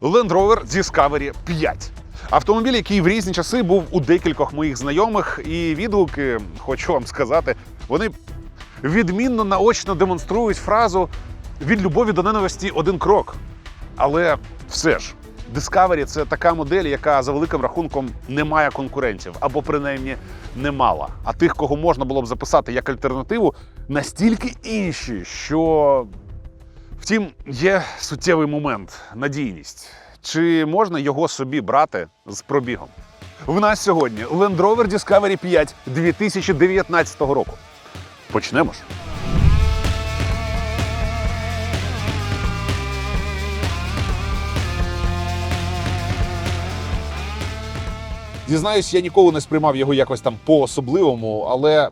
Land Rover Discovery 5. Автомобіль, який в різні часи був у декількох моїх знайомих, і відгуки, хочу вам сказати, вони відмінно наочно демонструють фразу від любові до ненависті один крок. Але все ж, Discovery – це така модель, яка за великим рахунком не має конкурентів, або принаймні не мала. А тих, кого можна було б записати як альтернативу, настільки інші, що Втім, є суттєвий момент надійність. Чи можна його собі брати з пробігом? В нас сьогодні Land Rover Discovery 5 2019 року. Почнемо ж. Дізнаюсь, я ніколи не сприймав його якось там по-особливому, але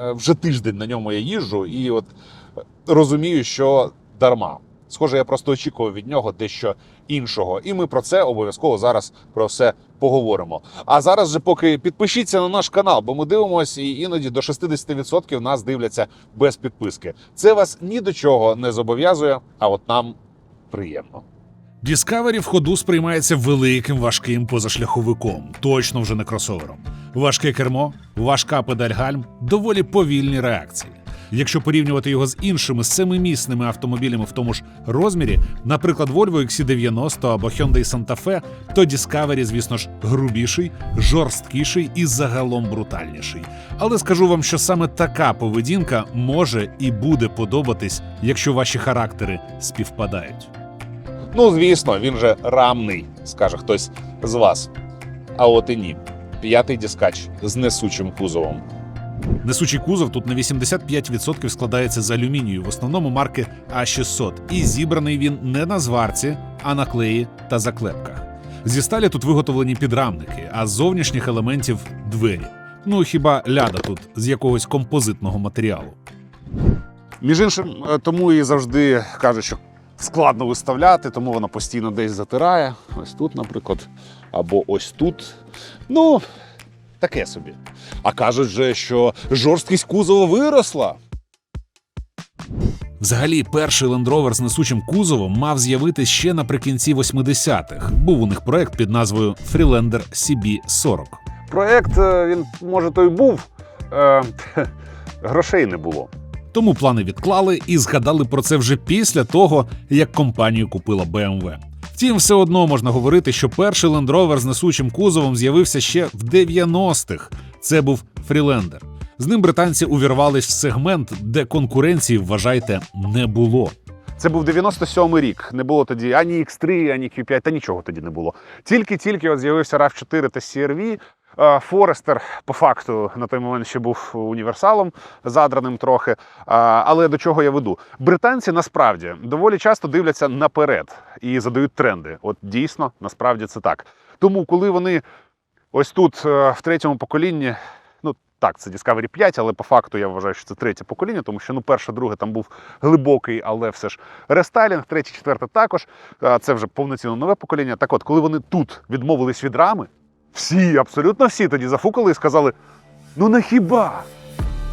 е, вже тиждень на ньому я їжджу і от е, розумію, що дарма. Схоже, я просто очікував від нього дещо іншого. І ми про це обов'язково зараз про все поговоримо. А зараз же поки підпишіться на наш канал, бо ми дивимося, і іноді до 60% нас дивляться без підписки. Це вас ні до чого не зобов'язує, а от нам приємно. Discovery в ходу сприймається великим важким позашляховиком, точно вже не кросовером. Важке кермо, важка педаль гальм, доволі повільні реакції. Якщо порівнювати його з іншими семимісними автомобілями в тому ж розмірі, наприклад, Volvo XC90 або Hyundai Santa Fe, то Discovery, звісно ж, грубіший, жорсткіший і загалом брутальніший. Але скажу вам, що саме така поведінка може і буде подобатись, якщо ваші характери співпадають. Ну, звісно, він же рамний, скаже хтось з вас. А от і ні. П'ятий дискач з несучим кузовом. Несучий кузов тут на 85% складається з алюмінію, в основному марки А600, і зібраний він не на зварці, а на клеї та заклепках. Зі сталі тут виготовлені підрамники, а з зовнішніх елементів двері. Ну хіба ляда тут з якогось композитного матеріалу. Між іншим, е, тому і завжди кажуть, що складно виставляти, тому вона постійно десь затирає. Ось тут, наприклад, або ось тут. Ну, таке собі. А кажуть же, що жорсткість кузова виросла. Взагалі, перший Land Rover з несучим кузовом мав з'явитись ще наприкінці 80-х. Був у них проект під назвою Freelander CB40. Проект, е, він, може, той був. Е, грошей не було. Тому плани відклали і згадали про це вже після того, як компанію купила BMW. Втім, все одно можна говорити, що перший Land Rover з несучим кузовом з'явився ще в 90-х. Це був Freelander. З ним британці увірвались в сегмент, де конкуренції, вважайте, не було. Це був 97-й рік. Не було тоді ані X3, ані Q5, та нічого тоді не було. Тільки-тільки от з'явився RAV4 та CR-V. Е, Форестер по факту на той момент ще був універсалом задраним трохи. Але до чого я веду? Британці насправді доволі часто дивляться наперед і задають тренди. От дійсно, насправді це так. Тому, коли вони ось тут е, в третьому поколінні. Ну так, це Discovery 5, але по факту я вважаю, що це третє покоління, тому що ну перше, друге там був глибокий, але все ж рестайлінг, третє, четверте також. Це вже повноцінно нове покоління. Так от, коли вони тут відмовились від рами, всі, абсолютно всі тоді зафукали і сказали: ну на хіба?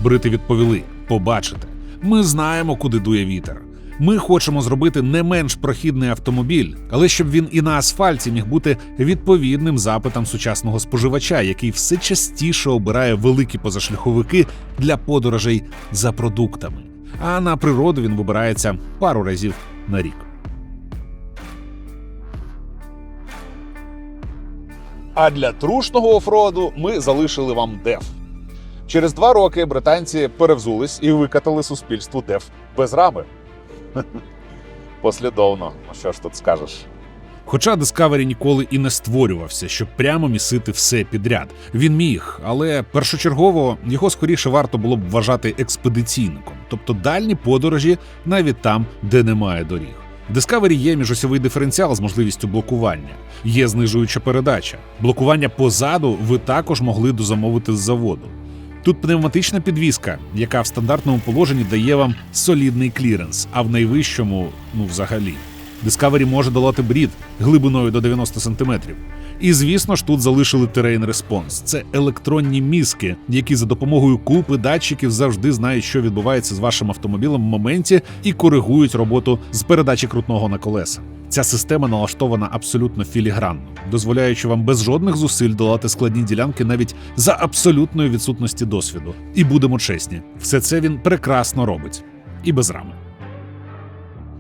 Брити відповіли: побачите, ми знаємо, куди дує вітер. Ми хочемо зробити не менш прохідний автомобіль, але щоб він і на асфальті міг бути відповідним запитам сучасного споживача, який все частіше обирає великі позашляховики для подорожей за продуктами. А на природу він вибирається пару разів на рік. А для трушного офроду ми залишили вам деф. Через два роки британці перевзулись і викатали суспільству деф без рами. Послідовно, Ну, що ж тут скажеш? Хоча Discovery ніколи і не створювався, щоб прямо місити все підряд. Він міг, але першочергово його скоріше варто було б вважати експедиційником, тобто дальні подорожі навіть там, де немає доріг. Discovery є міжосьовий диференціал з можливістю блокування, є знижуюча передача. Блокування позаду ви також могли дозамовити з заводу. Тут пневматична підвіска, яка в стандартному положенні дає вам солідний кліренс, а в найвищому ну взагалі. Discovery може долати брід глибиною до 90 см. І звісно ж, тут залишили Terrain Response. Це електронні мізки, які за допомогою купи датчиків завжди знають, що відбувається з вашим автомобілем в моменті і коригують роботу з передачі крутного на колеса. Ця система налаштована абсолютно філігранно, дозволяючи вам без жодних зусиль долати складні ділянки навіть за абсолютної відсутності досвіду. І будемо чесні, все це він прекрасно робить і без рами.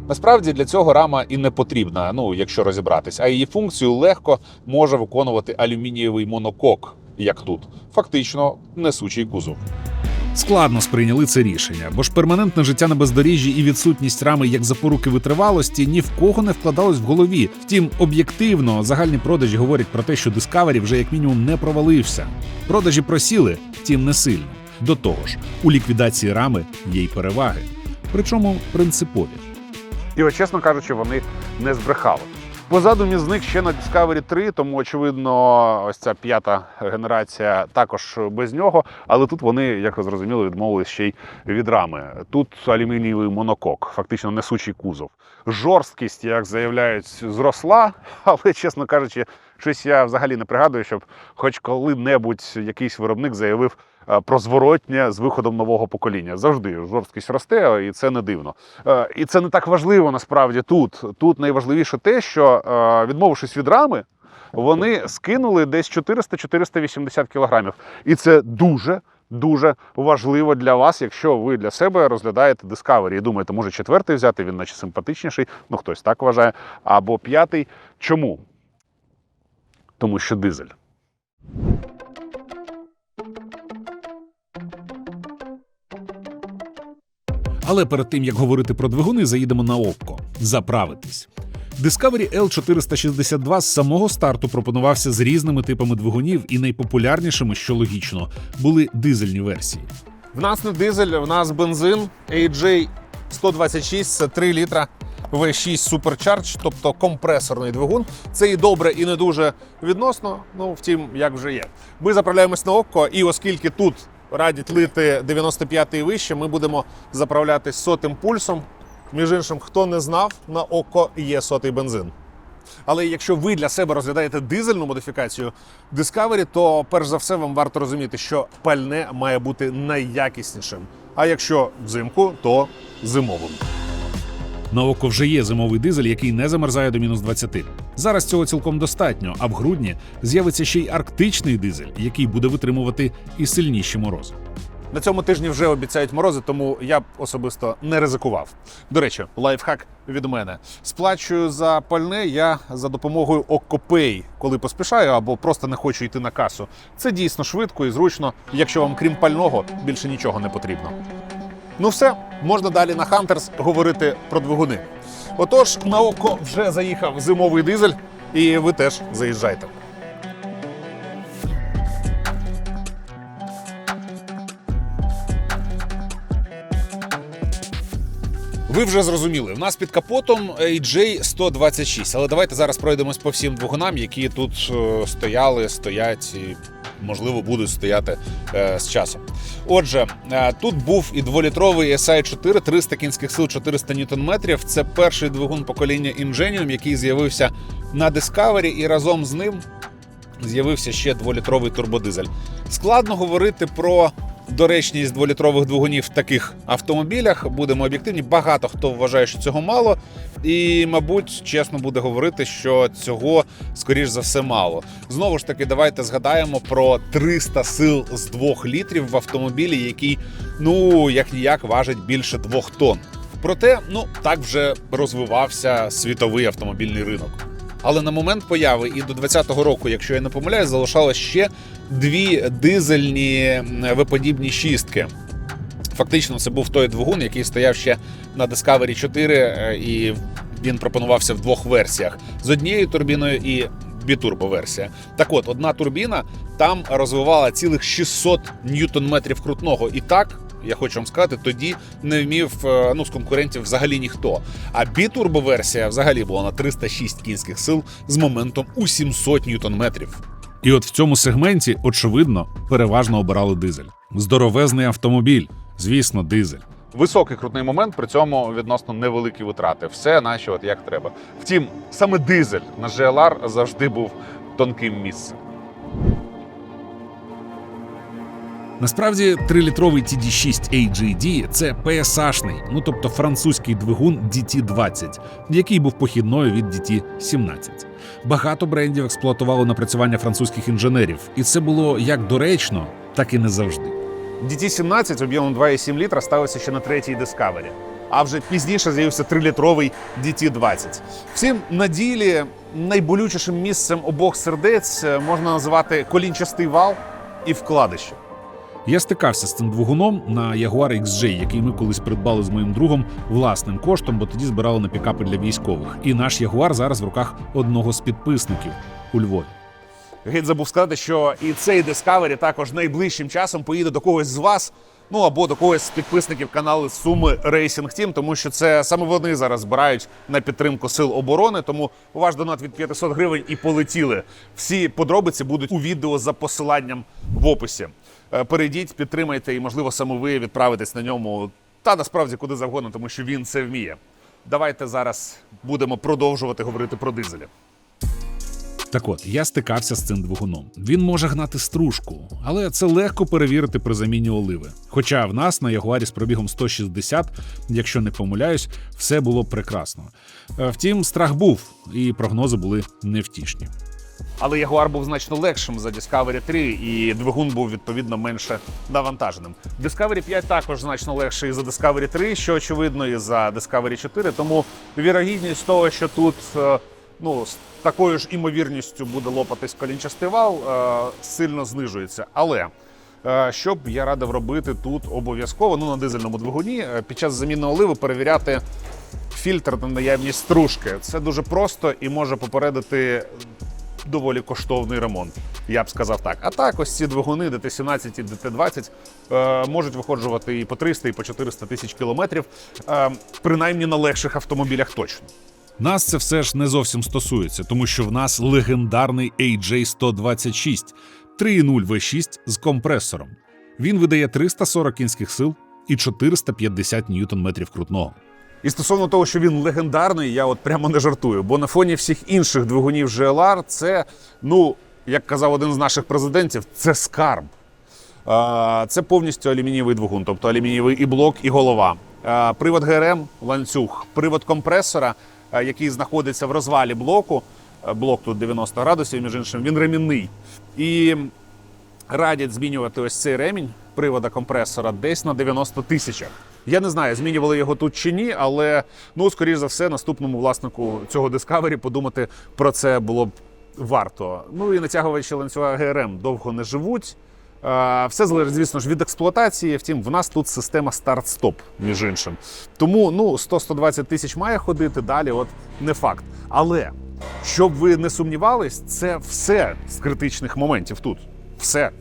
Насправді для цього рама і не потрібна, ну якщо розібратись, а її функцію легко може виконувати алюмінієвий монокок, як тут, фактично несучий кузов. Складно сприйняли це рішення, бо ж перманентне життя на бездоріжжі і відсутність рами як запоруки витривалості ні в кого не вкладалось в голові. Втім, об'єктивно загальні продажі говорять про те, що Discovery вже як мінімум не провалився. Продажі просіли, втім не сильно. До того ж, у ліквідації рами є й переваги, причому принципові. І от, чесно кажучи, вони не збрехали. Позаду мізник ще на Discovery 3, тому очевидно, ось ця п'ята генерація також без нього. Але тут вони, як ви зрозуміли, відмовились ще й від рами. Тут алюмінієвий монокок, фактично несучий кузов. Жорсткість, як заявляють, зросла, але, чесно кажучи, щось я взагалі не пригадую, щоб хоч коли-небудь якийсь виробник заявив про зворотнє з виходом нового покоління. Завжди жорсткість росте, і це не дивно. Е, І це не так важливо насправді тут. Тут найважливіше те, що е, відмовившись від рами, вони скинули десь 400-480 кілограмів. І це дуже. Дуже важливо для вас, якщо ви для себе розглядаєте Discovery і думаєте, може четвертий взяти, він наче симпатичніший, ну хтось так вважає, або п'ятий. Чому? Тому що дизель. Але перед тим як говорити про двигуни, заїдемо на око заправитись. Discovery L462 з самого старту пропонувався з різними типами двигунів, і найпопулярнішими, що логічно, були дизельні версії. В нас не дизель, в нас бензин AJ 126, це 3 літра V6 Supercharge, тобто компресорний двигун. Це і добре, і не дуже відносно. Ну, втім, як вже є. Ми заправляємось на око, і оскільки тут радять лити 95 і вище, ми будемо заправлятись сотим пульсом. Між іншим, хто не знав, на око є сотий бензин. Але якщо ви для себе розглядаєте дизельну модифікацію Discovery, то перш за все вам варто розуміти, що пальне має бути найякіснішим. А якщо взимку, то зимовим. На око вже є зимовий дизель, який не замерзає до мінус 20. Зараз цього цілком достатньо, а в грудні з'явиться ще й арктичний дизель, який буде витримувати і сильніші морози. На цьому тижні вже обіцяють морози, тому я б особисто не ризикував. До речі, лайфхак від мене. Сплачую за пальне я за допомогою OkCopay, коли поспішаю або просто не хочу йти на касу. Це дійсно швидко і зручно, якщо вам крім пального більше нічого не потрібно. Ну все, можна далі на Хантерс говорити про двигуни. Отож, на око вже заїхав зимовий дизель, і ви теж заїжджайте. Ви вже зрозуміли, в нас під капотом AJ 126, але давайте зараз пройдемось по всім двигунам, які тут е, стояли, стоять і, можливо, будуть стояти е, з часом. Отже, е, тут був і дволітровий SI4, 300 кінських сил, 400 ньютон-метрів. Це перший двигун покоління Ingenium, який з'явився на Discovery, і разом з ним з'явився ще дволітровий турбодизель. Складно говорити про доречність дволітрових двигунів в таких автомобілях. Будемо об'єктивні. Багато хто вважає, що цього мало. І, мабуть, чесно буде говорити, що цього скоріш за все мало. Знову ж таки, давайте згадаємо про 300 сил з 2 літрів в автомобілі, який ну як ніяк важить більше 2 тонн. Проте, ну так вже розвивався світовий автомобільний ринок. Але на момент появи і до 2020 року, якщо я не помиляюсь, залишалось ще дві дизельні виподібні шістки. Фактично, це був той двигун, який стояв ще на Discovery 4, е, і він пропонувався в двох версіях: з однією турбіною і бітурбо-версія. Так от, одна турбіна там розвивала цілих 600 ньютон-метрів крутного. І так, я хочу вам сказати, тоді не вмів е, ну, з конкурентів взагалі ніхто. А бітурбо-версія взагалі була на 306 кінських сил з моментом у 700 ньютон-метрів. І от в цьому сегменті, очевидно, переважно обирали дизель. Здоровезний автомобіль, звісно, дизель. Високий крутний момент, при цьому відносно невеликі витрати. Все наче от як треба. Втім, саме дизель на GLR завжди був тонким місцем. Насправді, 3-літровий TD6 AGD – це PSA-шний, ну тобто французький двигун DT20, який був похідною від DT17. Багато брендів експлуатувало напрацювання французьких інженерів, і це було як доречно, так і не завжди. DT-17 об'ємом 2,7 літра ставився ще на третій Discovery. А вже пізніше з'явився 3-літровий DT-20. Всім на ділі найболючішим місцем обох сердець е, можна називати колінчастий вал і вкладище. Я стикався з цим двигуном на Jaguar XJ, який ми колись придбали з моїм другом власним коштом, бо тоді збирали на пікапи для військових. І наш Jaguar зараз в руках одного з підписників у Львові. Геть забув сказати, що і цей Discovery також найближчим часом поїде до когось з вас. Ну або до когось з підписників каналу Суми Racing Team, тому що це саме вони зараз збирають на підтримку сил оборони. Тому ваш донат від 500 гривень і полетіли. Всі подробиці будуть у відео за посиланням в описі. Е, Перейдіть, підтримайте, і можливо саме ви відправитесь на ньому та насправді куди завгодно, тому що він це вміє. Давайте зараз будемо продовжувати говорити про дизелі. Так от, я стикався з цим двигуном. Він може гнати стружку, але це легко перевірити при заміні оливи. Хоча в нас на Ягуарі з пробігом 160, якщо не помиляюсь, все було прекрасно. Е, Втім, страх був, і прогнози були невтішні. Але Jaguar був значно легшим за Discovery 3, і двигун був відповідно менше навантаженим. Discovery 5 також значно легший за Discovery 3, що очевидно, і за Discovery 4. Тому вірогідність того, що тут е, ну, з такою ж імовірністю буде лопатись колінчастий вал, е, сильно знижується. Але е, що б я радив робити тут обов'язково, ну на дизельному двигуні, під час заміни оливи перевіряти фільтр на наявність стружки. Це дуже просто і може попередити доволі коштовний ремонт. Я б сказав так. А так, ось ці двигуни DT17 і DT20 е, можуть виходжувати і по 300, і по 400 тисяч кілометрів, е, принаймні на легших автомобілях точно. Нас це все ж не зовсім стосується, тому що в нас легендарний AJ126 3.0 V6 з компресором. Він видає 340 кінських сил і 450 ньютон-метрів крутного. І стосовно того, що він легендарний, я от прямо не жартую. Бо на фоні всіх інших двигунів GLR це, ну, як казав один з наших президентів, це скарб. Це повністю алюмінієвий двигун, тобто алюмінієвий і блок, і голова. Привод ГРМ, ланцюг, привод компресора, який знаходиться в розвалі блоку. Блок тут 90 градусів, між іншим, він ремінний. І радять змінювати ось цей ремінь привода компресора десь на 90 тисячах. Я не знаю, змінювали його тут чи ні, але ну, скоріш за все, наступному власнику цього Discovery подумати про це було б варто. Ну і натягувачі ланцюга ГРМ довго не живуть. Все залежить, звісно ж, від експлуатації. Втім, в нас тут система старт-стоп, між іншим. Тому ну, 100-120 тисяч має ходити далі, от не факт. Але щоб ви не сумнівались, це все з критичних моментів тут. Все.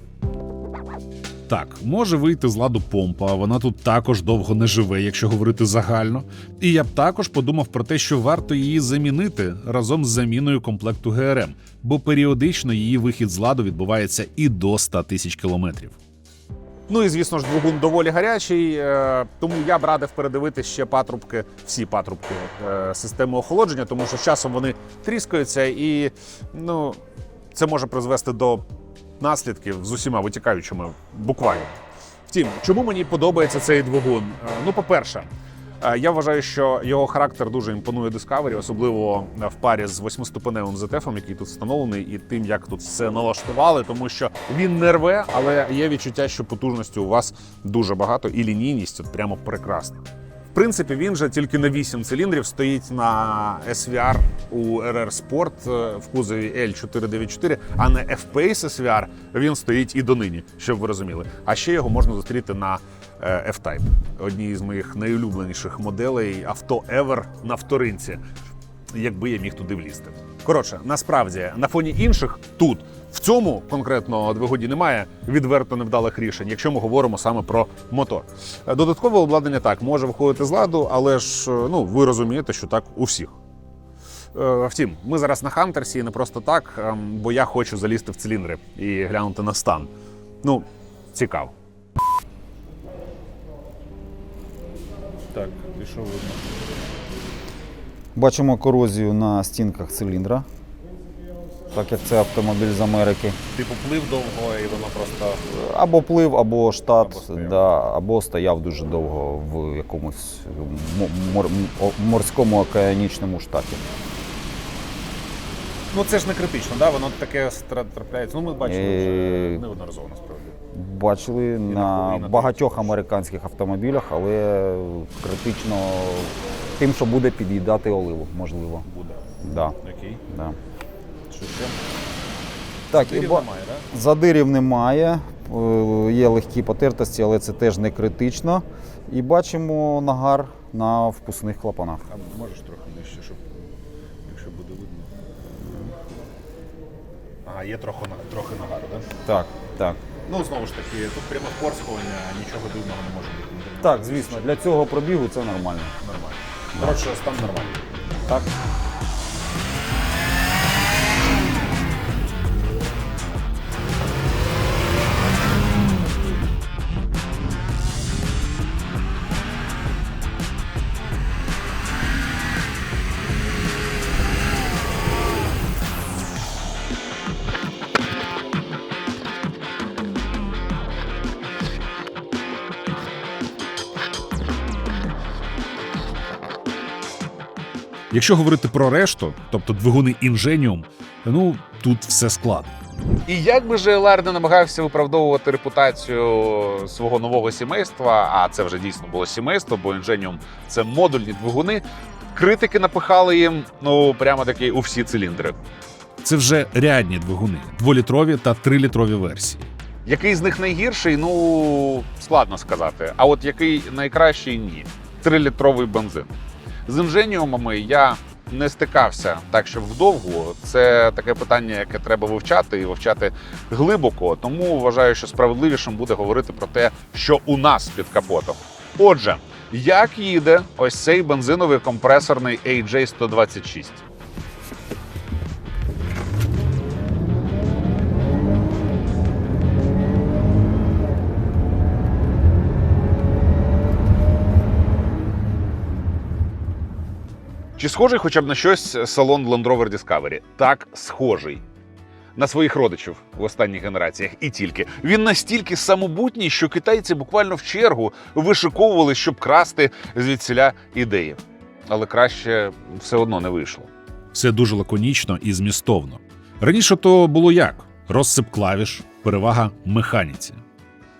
Так, може вийти з ладу помпа, вона тут також довго не живе, якщо говорити загально. І я б також подумав про те, що варто її замінити разом з заміною комплекту ГРМ, бо періодично її вихід з ладу відбувається і до 100 тисяч кілометрів. Ну і звісно ж, двигун доволі гарячий, е, тому я б радив передивити ще патрубки, всі патрубки е, системи охолодження, тому що з часом вони тріскаються, і ну, це може призвести до наслідків з усіма витікаючими буквально. Втім, чому мені подобається цей двигун? Е, Ну, по-перше, е, я вважаю, що його характер дуже імпонує Discovery, особливо в парі з восьмиступеневим ZTF, який тут встановлений, і тим, як тут все налаштували, тому що він не рве, але є відчуття, що потужності у вас дуже багато, і лінійність от прямо прекрасна. Принципі, він же тільки на 8 циліндрів стоїть на SVR у RR Sport е, в кузові L494, а на F-Pace SVR він стоїть і донині, щоб ви розуміли. А ще його можна зустріти на е, F-Type, одній з моїх найулюбленіших моделей авто Ever на вторинці, якби я міг туди влізти. Коротше, насправді на фоні інших тут в цьому конкретно двигуні немає відверто невдалих рішень, якщо ми говоримо саме про мотор. Е, Додаткове обладнання так може виходити з ладу, але ж е, ну ви розумієте, що так у всіх. Е, Втім, ми зараз на Хантерсі не просто так, ем, бо я хочу залізти в циліндри і глянути на стан. Ну, цікаво. що видно? Бачимо корозію на стінках циліндра, так як це автомобіль з Америки. Типу плив довго і воно просто. Або плив, або штат, Або стояв. да, або стояв дуже довго в якомусь мор- морському океанічному штаті. Ну це ж не критично, да? воно таке трапляється. Ну ми бачили Е, вже неодноразово насправді. Бачили на багатьох американських автомобілях, але критично тим, що буде під'їдати оливу, можливо. Буде. Да, Окей. да. Що ще? Так, і Тирів ба- немає, так? Задирів немає, е, є легкі потертості, але це теж не критично. І бачимо нагар на впускних клапанах. А можеш трохи нижче, щоб якщо буде видно. Ага, є трохи, трохи нагару, так? Так, так. Ну, знову ж таки, тут прямо сховання, нічого дивного не може бути. Так, звісно, для цього пробігу це нормально. Коротше, там нормально. Так. Якщо говорити про решту, тобто двигуни Ingenium, ну тут все складно. І як би же Лар не намагався виправдовувати репутацію свого нового сімейства, а це вже дійсно було сімейство, бо Ingenium – це модульні двигуни. Критики напихали їм ну прямо таки у всі циліндри. Це вже рядні двигуни, дволітрові та трилітрові версії. Який з них найгірший, ну складно сказати. А от який найкращий ні. Трилітровий бензин. З інженіумами я не стикався так, щоб вдовго. Це таке питання, яке треба вивчати і вивчати глибоко. Тому вважаю, що справедливішим буде говорити про те, що у нас під капотом. Отже, як їде ось цей бензиновий компресорний AJ126? Чи схожий хоча б на щось салон Land Rover Discovery? Так, схожий. На своїх родичів в останніх генераціях і тільки. Він настільки самобутній, що китайці буквально в чергу вишиковували, щоб красти звідсіля ідеї. Але краще все одно не вийшло. Все дуже лаконічно і змістовно. Раніше то було як: розсип клавіш, перевага механіці.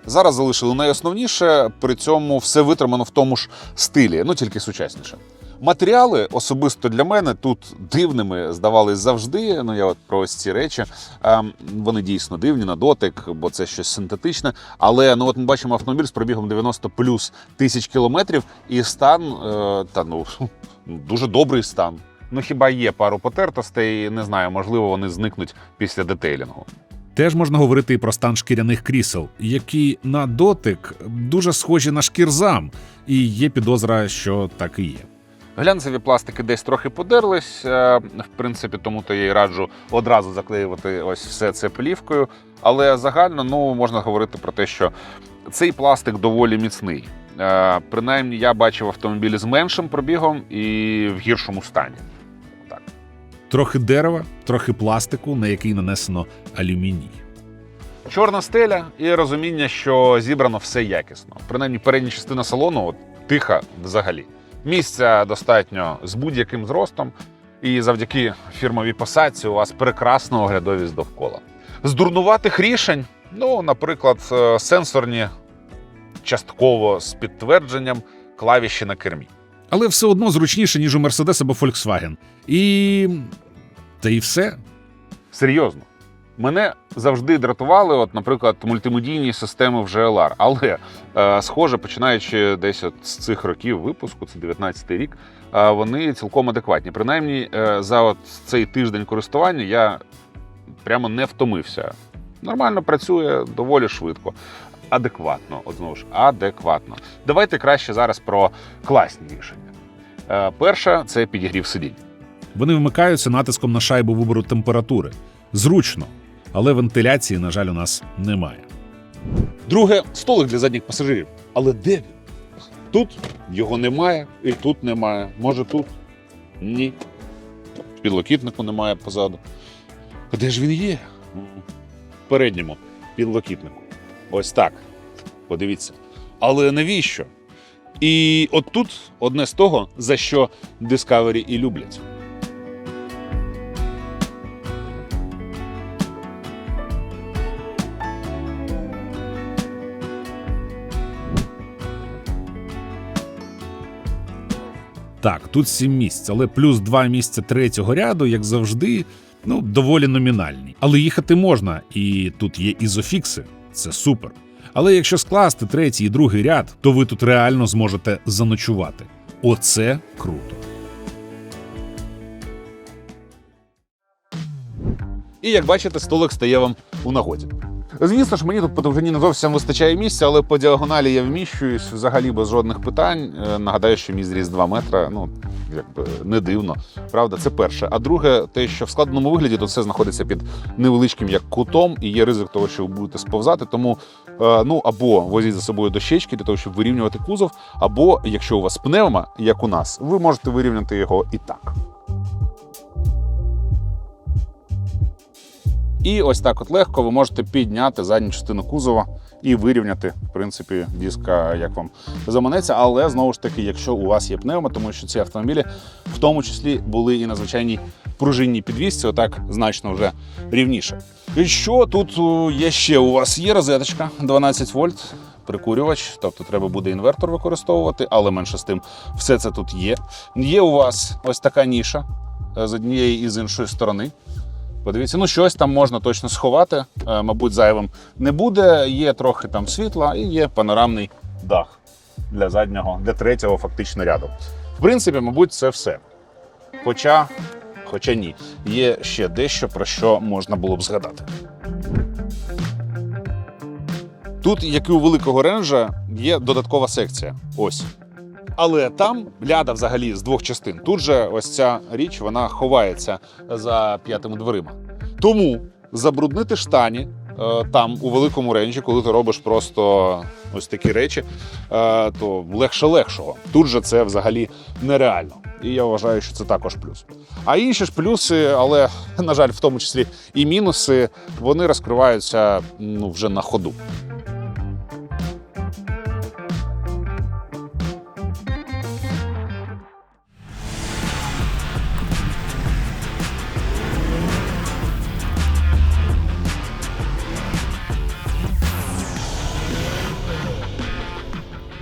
Зараз залишили найосновніше, при цьому все витримано в тому ж стилі, ну тільки сучасніше. Матеріали особисто для мене тут дивними здавались завжди. Ну я от про ось ці речі. Ем, Вони дійсно дивні на дотик, бо це щось синтетичне. Але ну от ми бачимо автомобіль з пробігом 90 плюс тисяч кілометрів, і стан е, та ну дуже добрий стан. Ну хіба є пару потертостей? Не знаю, можливо, вони зникнуть після детейлінгу. Теж можна говорити і про стан шкіряних крісел, які на дотик дуже схожі на шкірзам, і є підозра, що так і є. Глянцеві пластики десь трохи подерлись. е, В принципі, тому то я й раджу одразу заклеювати ось все це плівкою. Але загально ну, можна говорити про те, що цей пластик доволі міцний. Е, Принаймні, я бачив автомобілі з меншим пробігом і в гіршому стані. Так. Трохи дерева, трохи пластику, на який нанесено алюміній. Чорна стеля і розуміння, що зібрано все якісно. Принаймні, передня частина салону от, тиха взагалі. Місця достатньо з будь-яким зростом, і завдяки фірмовій посадці у вас прекрасна оглядовість довкола. З дурнуватих рішень, ну, наприклад, е, сенсорні частково з підтвердженням клавіші на кермі. Але все одно зручніше, ніж у Mercedes або Volkswagen. І. Та і все. Серйозно. Мене завжди дратували, от, наприклад, мультимедійні системи в GLR. Але, е, схоже, починаючи десь от з цих років випуску, це 19-й рік, е, вони цілком адекватні. Принаймні, е, за от цей тиждень користування я прямо не втомився. Нормально працює доволі швидко. Адекватно, от знову ж, адекватно. Давайте краще зараз про класні рішення. Е, перше це підігрів сидінь. Вони вмикаються натиском на шайбу вибору температури. Зручно, але вентиляції, на жаль, у нас немає. Друге столик для задніх пасажирів. Але де він? Тут його немає, і тут немає. Може тут? Ні. Підлокітнику немає позаду. А Де ж він є? В передньому підлокітнику. Ось так. Подивіться. Але навіщо? І от тут одне з того, за що Discovery і люблять. Так, тут сім місць, але плюс два місця третього ряду, як завжди, ну доволі номінальні. Але їхати можна, і тут є ізофікси. Це супер. Але якщо скласти третій і другий ряд, то ви тут реально зможете заночувати. Оце круто. І як бачите, столик стає вам у нагоді. Звісно ж, мені тут по довжині не зовсім вистачає місця, але по діагоналі я вміщуюсь взагалі без жодних питань. Е, Нагадаю, що мій зріст 2 метри. Ну якби не дивно. Правда, це перше. А друге, те, що в складеному вигляді тут все знаходиться під невеличким як кутом, і є ризик того, що ви будете сповзати. Тому е, ну або возіть за собою дощечки для того, щоб вирівнювати кузов, або якщо у вас пневма, як у нас, ви можете вирівняти його і так. І ось так от легко ви можете підняти задню частину кузова і вирівняти, в принципі, диска, як вам заманеться. Але знову ж таки, якщо у вас є пневма, тому що ці автомобілі в тому числі були і на звичайній пружинній підвісці, отак значно вже рівніше. І що тут є ще? У вас є розеточка 12 вольт. Прикурювач, тобто треба буде інвертор використовувати, але менше з тим, все це тут є. Є у вас ось така ніша е, з однієї і з іншої сторони. Подивіться, ну щось там можна точно сховати, е, мабуть, зайвим не буде. Є трохи там світла і є панорамний дах для заднього, для третього фактично ряду. В принципі, мабуть, це все. Хоча, хоча ні, є ще дещо, про що можна було б згадати. Тут, як і у великого ренжа, є додаткова секція. Ось. Але там ляда взагалі з двох частин. Тут же ось ця річ вона ховається за п'ятими дверима. Тому забруднити штані е, там у великому ренжі, коли ти робиш просто ось такі речі, е, то легше легшого. Тут же це взагалі нереально. І я вважаю, що це також плюс. А інші ж плюси, але на жаль, в тому числі і мінуси, вони розкриваються ну, вже на ходу.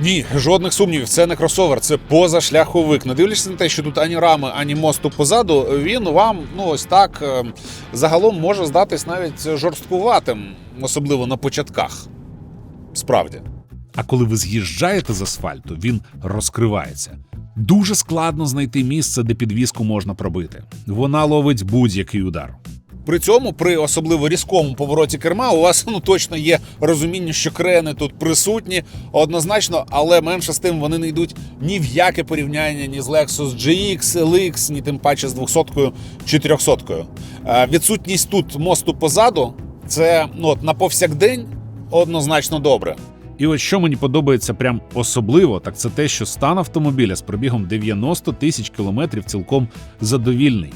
Ні, жодних сумнівів, це не кросовер, це позашляховик. Не дивлячись на те, що тут ані рами, ані мосту позаду, він вам ну ось так е, загалом може здатись навіть жорсткуватим, особливо на початках. Справді. А коли ви з'їжджаєте з асфальту, він розкривається. Дуже складно знайти місце, де підвіску можна пробити. Вона ловить будь-який удар. При цьому, при особливо різкому повороті керма, у вас ну точно є розуміння, що крени тут присутні однозначно, але менше з тим вони не йдуть ні в яке порівняння ні з Lexus GX, LX, ні тим паче з 200 чи 300. Е, Відсутність тут мосту позаду це ну от на повсякдень однозначно добре. І от що мені подобається прям особливо, так це те, що стан автомобіля з пробігом 90 тисяч кілометрів цілком задовільний.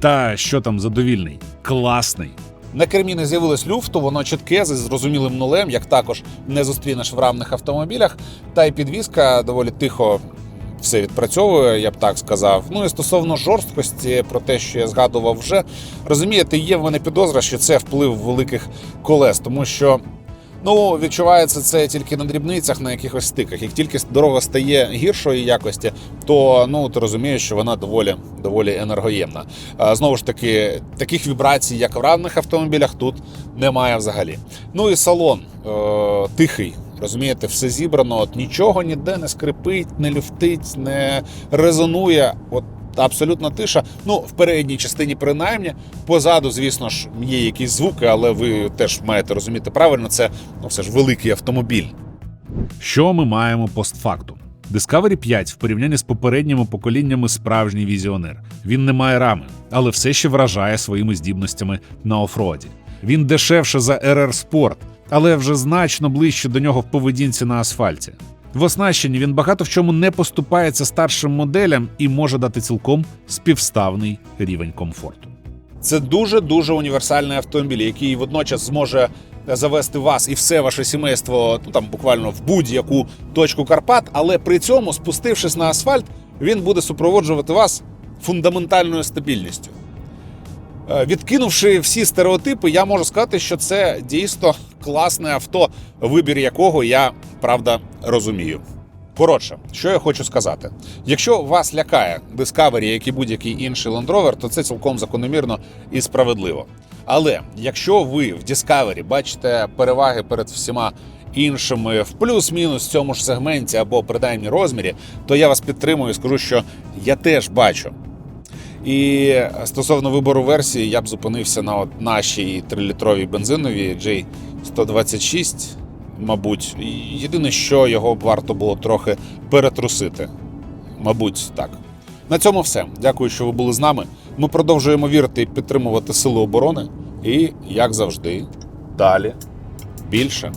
Та що там задовільний? Класний. На кермі не з'явилось люфту, воно чітке зі зрозумілим нулем, як також не зустрінеш в рамних автомобілях. Та й підвізка доволі тихо все відпрацьовує, я б так сказав. Ну і стосовно жорсткості, про те, що я згадував вже, розумієте, є в мене підозра, що це вплив великих колес, тому що. Ну, відчувається це тільки на дрібницях, на якихось стиках. Як тільки дорога стає гіршої якості, то ну ти розумієш, що вона доволі доволі енергоємна. Знову ж таки, таких вібрацій, як в равних автомобілях, тут немає взагалі. Ну і салон е- тихий. Розумієте, все зібрано, от нічого ніде не скрипить, не люфтить, не резонує. От абсолютна тиша. Ну, в передній частині, принаймні, позаду, звісно ж, є якісь звуки, але ви теж маєте розуміти правильно, це ну, все ж великий автомобіль. Що ми маємо постфактум? Discovery 5 в порівнянні з попередніми поколіннями справжній візіонер. Він не має рами, але все ще вражає своїми здібностями на офроді. Він дешевше за RR Sport, але вже значно ближче до нього в поведінці на асфальті. В оснащенні він багато в чому не поступається старшим моделям і може дати цілком співставний рівень комфорту. Це дуже дуже універсальний автомобіль, який водночас зможе завести вас і все ваше сімейство ну там буквально в будь-яку точку Карпат, але при цьому, спустившись на асфальт, він буде супроводжувати вас фундаментальною стабільністю. Е, Відкинувши всі стереотипи, я можу сказати, що це дійсно класне авто, вибір якого я правда розумію. Коротше, що я хочу сказати: якщо вас лякає Discovery, як і будь-який інший Land Rover, то це цілком закономірно і справедливо. Але якщо ви в Discovery бачите переваги перед всіма іншими в плюс-мінус цьому ж сегменті або принаймні розмірі, то я вас підтримую і скажу, що я теж бачу. І стосовно вибору версії, я б зупинився на от нашій 3-літровій бензиновій J126, мабуть. Єдине, що його варто було трохи перетрусити. Мабуть, так. На цьому все. Дякую, що ви були з нами. Ми продовжуємо вірити і підтримувати Сили оборони. І, як завжди, далі більше.